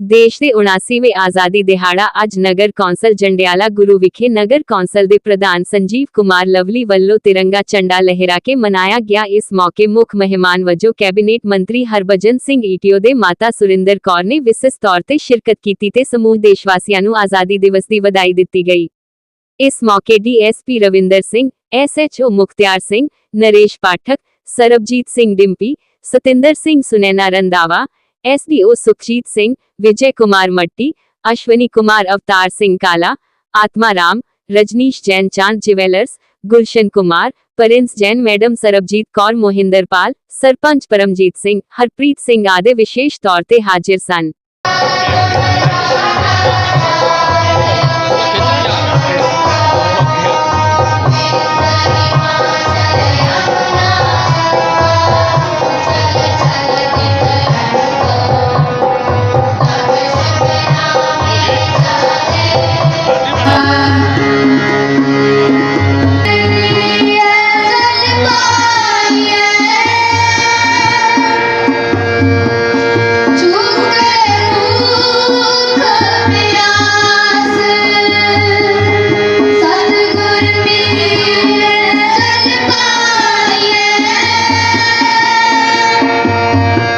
ਦੇਸ਼ ਦੇ 79ਵੇਂ ਆਜ਼ਾਦੀ ਦਿਹਾੜਾ ਅੱਜ ਨਗਰ ਕੌਂਸਲ ਜੰਡਿਆਲਾ ਗੁਰੂ ਵਿਖੇ ਨਗਰ ਕੌਂਸਲ ਦੇ ਪ੍ਰਧਾਨ ਸੰਜੀਵ ਕੁਮਾਰ ਲਵਲੀ ਵੱਲੋਂ ਤਿਰੰਗਾ ਝੰਡਾ ਲਹਿਰਾ ਕੇ ਮਨਾਇਆ ਗਿਆ। ਇਸ ਮੌਕੇ ਮੁੱਖ ਮਹਿਮਾਨ ਵਜੋਂ ਕੈਬਨਿਟ ਮੰਤਰੀ ਹਰਭਜਨ ਸਿੰਘ ਈਟੀਓ ਦੇ ਮਾਤਾ ਸੁਰਿੰਦਰ ਕੌਰ ਨੇ ਵਿਸ਼ੇਸ਼ ਤੌਰ ਤੇ ਸ਼ਿਰਕਤ ਕੀਤੀ ਤੇ ਸਮੂਹ ਦੇਸ਼ਵਾਸੀਆਂ ਨੂੰ ਆਜ਼ਾਦੀ ਦਿਵਸ ਦੀ ਵਧਾਈ ਦਿੱਤੀ ਗਈ। ਇਸ ਮੌਕੇ DSP Ravinder Singh, SHO Mukhtiar Singh, Naresh Pathak, Sarabjit Singh Dimpy, Satinder Singh Sunaina Randhawa SDO Sukhjit Singh Vijay Kumar Matti Ashwani Kumar Avtar Singh Kala Atma Ram Rajneesh Jain Chand jewellers Gulshan Kumar Prince Jain madam Sarabjit Kaur Mohinderpal sarpanch Paramjit Singh Harpreet Singh ਆਦਿ ਵਿਸ਼ੇਸ਼ ਤੌਰ ਤੇ ਹਾਜ਼ਰ ਸਨ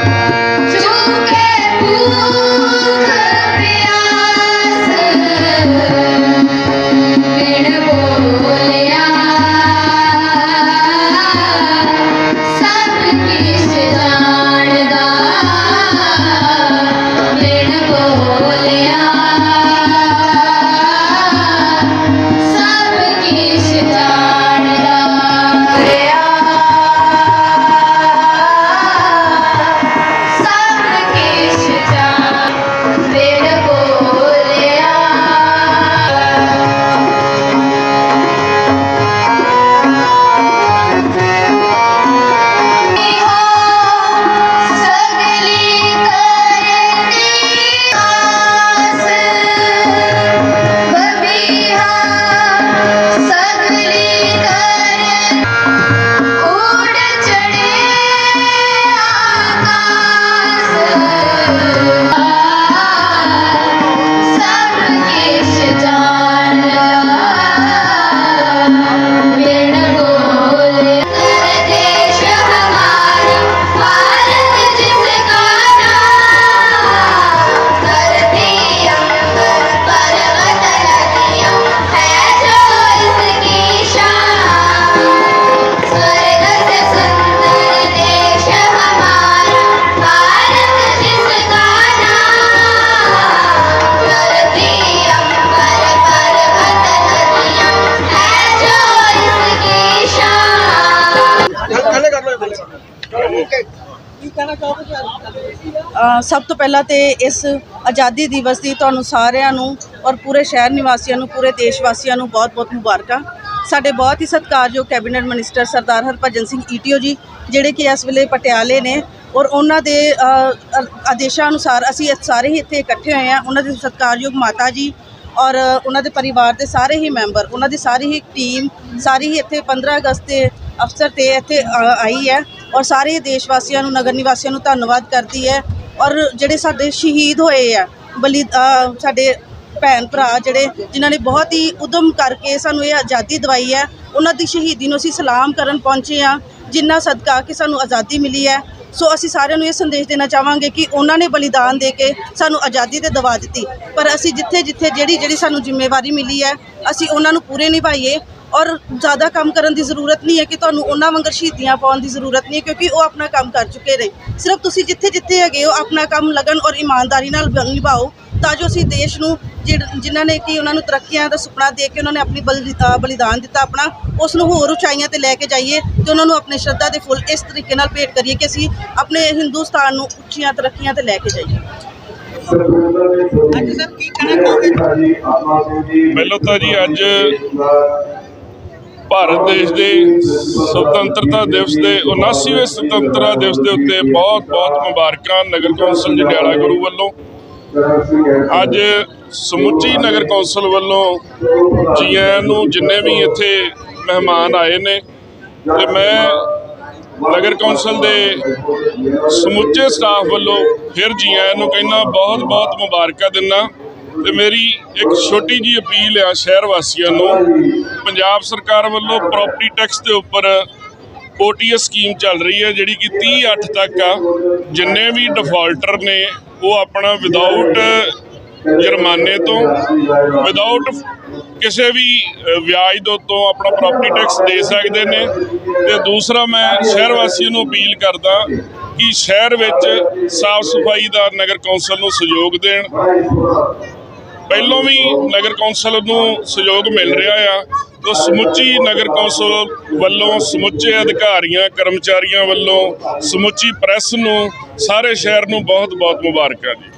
Música ਸਭ ਤੋਂ ਪਹਿਲਾਂ ਤੇ ਇਸ ਆਜ਼ਾਦੀ ਦਿਵਸ ਦੀ ਤੁਹਾਨੂੰ ਸਾਰਿਆਂ ਨੂੰ ਔਰ ਪੂਰੇ ਸ਼ਹਿਰ ਨਿਵਾਸੀਆਂ ਨੂੰ, ਪੂਰੇ ਦੇਸ਼ ਵਾਸੀਆਂ ਨੂੰ ਬਹੁਤ-ਬਹੁਤ ਮੁਬਾਰਕਾਂ। ਸਾਡੇ ਬਹੁਤ ਹੀ ਸਤਿਕਾਰਯੋਗ cabinet minister Sardar Harbhajan Singh ETO ji, ਜਿਹੜੇ ਕਿ ਇਸ ਵੇਲੇ ਪਟਿਆਲੇ ਨੇ ਔਰ ਉਹਨਾਂ ਦੇ ਆਦੇਸ਼ਾਂ ਅਨੁਸਾਰ ਅਸੀਂ ਸਾਰੇ ਹੀ ਇੱਥੇ ਇਕੱਠੇ ਹੋਏ ਹਾਂ। ਉਹਨਾਂ ਦੇ ਸਤਿਕਾਰਯੋਗ ਮਾਤਾ ਜੀ ਔਰ ਉਹਨਾਂ ਦੇ ਪਰਿਵਾਰ ਦੇ ਸਾਰੇ ਹੀ ਮੈਂਬਰ, ਉਹਨਾਂ ਦੀ ਸਾਰੀ ਹੀ ਟੀਮ, ਸਾਰੀ ਹੀ ਇੱਥੇ 15 ਅਗਸਤ ਦੇ ਅਫਸਰ ਤੇ ਇੱਥੇ ਆਈ ਹੈ। ਔਰ ਸਾਰੇ ਦੇਸ਼ ਵਾਸੀਆਂ ਨੂੰ, ਨਗਰ ਨਿਵਾਸੀਆਂ ਨੂੰ ਧੰਨਵਾਦ ਕਰਦੀ ਹੈ। ਔਰ ਜਿਹੜੇ ਸਾਡੇ ਸ਼ਹੀਦ ਹੋਏ ਆ, ਬਲੀ ਸਾਡੇ ਭੈਣ ਭਰਾ ਜਿਹੜੇ, ਜਿਨ੍ਹਾਂ ਨੇ ਬਹੁਤ ਹੀ ਉਦਮ ਕਰਕੇ ਸਾਨੂੰ ਇਹ ਆਜ਼ਾਦੀ ਦਵਾਈ ਹੈ, ਉਹਨਾਂ ਦੀ ਸ਼ਹੀਦੀ ਨੂੰ ਅਸੀਂ ਸਲਾਮ ਕਰਨ ਪਹੁੰਚੇ ਆ ਜਿੰਨਾ ਸਦਕਾ ਕਿ ਸਾਨੂੰ ਆਜ਼ਾਦੀ ਮਿਲੀ ਹੈ। ਸੋ ਅਸੀਂ ਸਾਰਿਆਂ ਨੂੰ ਇਹ ਸੰਦੇਸ਼ ਦੇਣਾ ਚਾਹਾਂਗੇ ਕਿ ਉਹਨਾਂ ਨੇ ਬਲੀਦਾਨ ਦੇ ਕੇ ਸਾਨੂੰ ਆਜ਼ਾਦੀ ਤੇ ਦਵਾ ਦਿੱਤੀ। ਪਰ ਅਸੀਂ ਜਿੱਥੇ ਜਿੱਥੇ ਜਿਹੜੀ ਜਿਹੜੀ ਸਾਨੂੰ ਜ਼ਿੰਮੇਵਾਰੀ ਮਿਲੀ ਹੈ, ਅਸੀਂ ਉਹਨਾਂ ਨੂੰ ਪੂਰੇ ਨਿਭਾਈਏ। ਔਰ ਜ਼ਿਆਦਾ ਕੰਮ ਕਰਨ ਦੀ ਜ਼ਰੂਰਤ ਨਹੀਂ ਹੈ ਕਿ ਤੁਹਾਨੂੰ ਉਹਨਾਂ ਵਾਂਗਰ ਸ਼ਹੀਦੀਆਂ ਪਾਉਣ ਦੀ ਜ਼ਰੂਰਤ ਨਹੀਂ ਹੈ ਕਿਉਂਕਿ ਉਹ ਆਪਣਾ ਕੰਮ ਕਰ ਚੁੱਕੇ ਨੇ। ਸਿਰਫ ਤੁਸੀਂ ਜਿੱਥੇ ਜਿੱਥੇ ਹੈਗੇ ਹੋ ਆਪਣਾ ਕੰਮ ਲਗਨ ਔਰ ਇਮਾਨਦਾਰੀ ਨਾਲ ਨਿਭਾਓ ਤਾਂ ਜੋ ਅਸੀਂ ਦੇਸ਼ ਨੂੰ ਜਿਨ੍ਹਾਂ ਨੇ ਕਿ ਉਹਨਾਂ ਨੂੰ ਤਰੱਕੀਆਂ ਦਾ ਸੁਪਨਾ ਦੇ ਕੇ ਉਹਨਾਂ ਨੇ ਆਪਣੀ ਬਲੀਦਾਨ ਦਿੱਤਾ ਆਪਣਾ ਉਸ ਨੂੰ ਹੋਰ ਉਚਾਈਆਂ ਤੇ ਲੈ ਕੇ ਜਾਈਏ ਤੇ ਉਹਨਾਂ ਨੂੰ ਆਪਣੇ ਸ਼ਰਧਾ ਦੇ ਫੁੱਲ ਇਸ ਤਰੀਕੇ ਨਾਲ ਭੇਟ ਕਰੀਏ ਕਿ ਅਸੀਂ ਆਪਣੇ ਹਿੰਦੁਸਤਾਨ ਨੂੰ ਉੱਚੀਆਂ ਤਰੱਕੀਆਂ ਤੇ ਲੈ ਕੇ ਜਾਈਏ। ਅੱਜ ਸਰ ਕੀ ਕਹਿਣਾ ਚਾਹੋਗੇ? ਪਹਿਲਾਂ ਤਾਂ ਜੀ ਅੱਜ ਭਾਰਤ ਦੇਸ਼ ਦੇ ਸੁਤੰਤਰਤਾ ਦਿਵਸ ਦੇ 79ਵੇਂ ਸੁਤੰਤਰਤਾ ਦਿਵਸ ਦੇ ਉੱਤੇ ਬਹੁਤ ਬਹੁਤ ਮੁਬਾਰਕਾਂ ਨਗਰ ਕੌਂਸਲ ਜੰਡਿਆਲਾ ਗੁਰੂ ਵੱਲੋਂ। ਅੱਜ ਸਮੁੱਚੀ ਨਗਰ ਕੌਂਸਲ ਵੱਲੋਂ ਜੀਆਂ ਨੂੰ ਜਿੰਨੇ ਵੀ ਇੱਥੇ ਮਹਿਮਾਨ ਆਏ ਨੇ, ਤੇ ਮੈਂ ਨਗਰ ਕੌਂਸਲ ਦੇ ਸਮੁੱਚੇ ਸਟਾਫ ਵੱਲੋਂ ਫਿਰ ਜੀਆਂ ਆਇਆਂ ਨੂੰ ਕਹਿੰਦਾ ਬਹੁਤ ਬਹੁਤ ਮੁਬਾਰਕਾਂ ਦਿੰਦਾ। ਤੇ ਮੇਰੀ ਇੱਕ ਛੋਟੀ ਜੀ ਅਪੀਲ ਆ ਸ਼ਹਿਰ ਵਾਸੀਆਂ ਨੂੰ ਪੰਜਾਬ ਸਰਕਾਰ ਵੱਲੋਂ ਪ੍ਰਾਪਰਟੀ ਟੈਕਸ ਦੇ ਉੱਪਰ ਓਟੀਐਸ ਸਕੀਮ ਚੱਲ ਰਹੀ ਹੈ, ਜਿਹੜੀ ਕਿ 30 ਅੱਠ ਤੱਕ ਆ, ਜਿੰਨੇ ਵੀ ਡਿਫਾਲਟਰ ਨੇ, ਉਹ ਆਪਣਾ ਵਿਦਆਊਟ ਜੁਰਮਾਨੇ ਤੋਂ ਵਿਦਆਊਟ ਕਿਸੇ ਵੀ ਵਿਆਜ ਦੇ ਉੱਤੋਂ ਆਪਣਾ ਪ੍ਰਾਪਰਟੀ ਟੈਕਸ ਦੇ ਸਕਦੇ ਨੇ। ਤੇ ਦੂਸਰਾ ਮੈਂ ਸ਼ਹਿਰ ਵਾਸੀਆਂ ਨੂੰ ਅਪੀਲ ਕਰਦਾ ਕਿ ਸ਼ਹਿਰ ਵਿੱਚ ਸਾਫ਼ ਸਫ਼ਾਈ ਦਾ ਨਗਰ ਕੌਂਸਲ ਨੂੰ ਸਹਿਯੋਗ ਦੇਣ। ਪਹਿਲੋਂ ਵੀ ਨਗਰ ਕੌਂਸਲ ਨੂੰ ਸਹਿਯੋਗ ਮਿਲ ਰਿਹਾ ਆ। ਤੋ ਸਮੁੱਚੀ ਨਗਰ ਕੌਂਸਲ ਵੱਲੋਂ ਸਮੁੱਚੇ ਅਧਿਕਾਰੀਆਂ, ਕਰਮਚਾਰੀਆਂ ਵੱਲੋਂ ਸਮੁੱਚੀ ਪ੍ਰੈਸ ਨੂੰ, ਸਾਰੇ ਸ਼ਹਿਰ ਨੂੰ ਬਹੁਤ ਬਹੁਤ ਮੁਬਾਰਕਾਂ ਜੀ।